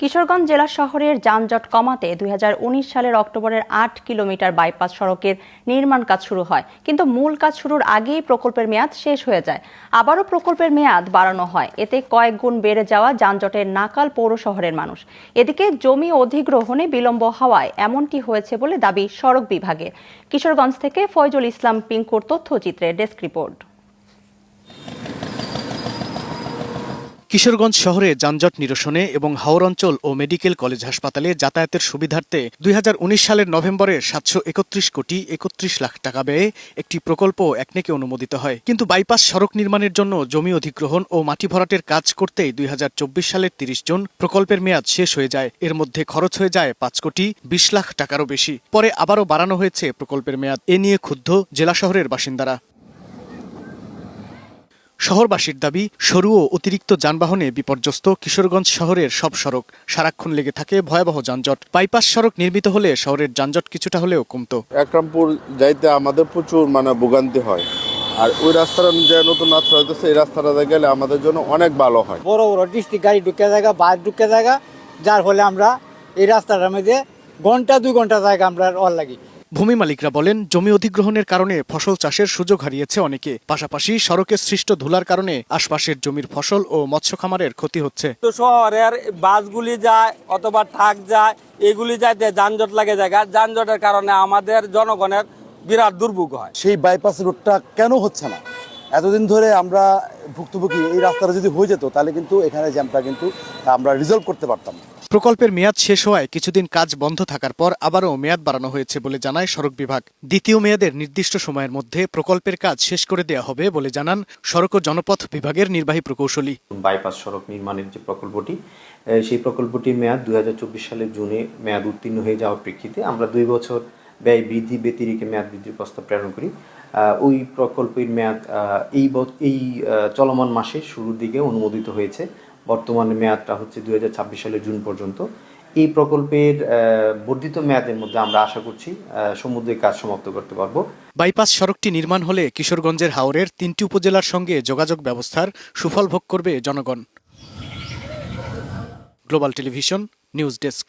কিশোরগঞ্জ জেলা শহরের যানজট কমাতে দুই হাজার উনিশ সালের অক্টোবরের আট কিলোমিটার বাইপাস সড়কের নির্মাণ কাজ শুরু হয়। কিন্তু মূল কাজ শুরুর আগেই প্রকল্পের মেয়াদ শেষ হয়ে যায়। আবারও প্রকল্পের মেয়াদ বাড়ানো হয়। এতে কয়েক গুণ বেড়ে যাওয়া যানজটের নাকাল পৌর শহরের মানুষ। এদিকে জমি অধিগ্রহণে বিলম্ব হওয়ায় এমনটি হয়েছে বলে দাবি সড়ক বিভাগের। কিশোরগঞ্জ থেকে ফয়জুল ইসলাম পিঙ্কুর তথ্যচিত্রে ডেস্ক রিপোর্ট। কিশোরগঞ্জ শহরে যানজট নিরসনে এবং হাওর অঞ্চল ও মেডিকেল কলেজ হাসপাতালে যাতায়াতের সুবিধার্থে দুই হাজার উনিশ সালের নভেম্বরে সাতশো একত্রিশ কোটি একত্রিশ লাখ টাকা ব্যয়ে একটি প্রকল্প একনেকে অনুমোদিত হয়। কিন্তু বাইপাস সড়ক নির্মাণের জন্য জমি অধিগ্রহণ ও মাটি ভরাটের কাজ করতেই দুই হাজার চব্বিশ সালের তিরিশ জন প্রকল্পের মেয়াদ শেষ হয়ে যায়। এর মধ্যে খরচ হয়ে যায় পাঁচ কোটি বিশ লাখ টাকারও বেশি। পরে আবারও বাড়ানো হয়েছে প্রকল্পের মেয়াদ। এ নিয়ে ক্ষুব্ধ জেলা শহরের বাসিন্দারা। শহরবাসীর দাবি সরু ও অতিরিক্ত যানবাহনে বিপর্যস্ত কিশোরগঞ্জ শহরের সব সড়ক সারাক্ষণ লেগে থাকে ভয়াবহ যানজট। বাইপাস সড়ক নির্মিত হলে শহরের যানজট কিছুটা হলেও কমতো। একরামপুর যাইতে আমাদের প্রচুর মানে ভোগান্তি হয়। আর ওই রাস্তাটা যে নতুন রাস্তা হইতেছে এই রাস্তাটাতে গেলে আমাদের জন্য অনেক ভালো হয়। বড় বড় ডিস্ট্রিক্ট গাড়ি ঢুকে জায়গা বাস ঢুকে জায়গা যার ফলে আমরা এই রাস্তাটার মধ্যে ঘণ্টা দুই ঘণ্টা জায়গা আমরা অল লাগি। ভূমি মালিকরা বলেন জমি অধিগ্রহণের কারণে ফসল চাষের সুযোগ হারিয়েছে অনেকে। পাশাপাশি সড়কে সৃষ্ট ধুলার কারণে আশপাশের জমির ফসল ও মৎস্য খামারের ক্ষতি হচ্ছে। তো শহরের বাসগুলি যায় অথবা ট্রাক যায় এগুলি যাইতে যানজট লাগে জায়গা। যানজটের কারণে আমাদের জনগণের বিরাট দুর্ভোগ হয়। সেই বাইপাস রোডটা কেন হচ্ছে না? এতদিন ধরে আমরা ভুক্তভোগী এই রাস্তাটা যদি হয়ে যেত তাহলে কিন্তু এখানে জ্যামটা কিন্তু আমরা রিজলভ করতে পারতাম। প্রকল্পের মেয়াদ শেষ হওয়ায় কিছুদিন কাজ বন্ধ থাকার পর আবারও মেয়াদ বাড়ানো হয়েছে বলে জানায় সড়ক বিভাগ। দ্বিতীয় মেয়াদের নির্দিষ্ট সময়ের মধ্যে প্রকল্পের কাজ শেষ করে দেওয়া হবে বলে জানান সড়ক ও জনপথ বিভাগের নির্বাহী প্রকৌশলী। বাইপাস সড়ক নির্মাণের যে প্রকল্পটি সেই প্রকল্পটির মেয়াদ দুই হাজার চব্বিশ সালের জুনে মেয়াদ উত্তীর্ণ হয়ে যাওয়ার প্রেক্ষিতে আমরা দুই বছর ব্যয় বৃদ্ধি ব্যতিরিকে মেয়াদ বৃদ্ধির প্রস্তাব প্রেরণ করি। ওই প্রকল্পের মেয়াদ এই এই চলমান মাসের শুরুর দিকে অনুমোদিত হয়েছে। বর্তমানে মেয়াদটা হচ্ছে দুই হাজার ছাব্বিশ সালের জুন পর্যন্ত। এই প্রকল্পের বর্ধিত মেয়াদের মধ্যে আমরা আশা করছি সমুদ্রের কাজ সমাপ্ত করতে পারব। বাইপাস সড়কটি নির্মাণ হলে কিশোরগঞ্জের হাওরের তিনটি উপজেলার সঙ্গে যোগাযোগ ব্যবস্থার সুফল ভোগ করবে জনগণ। Global television, news desk.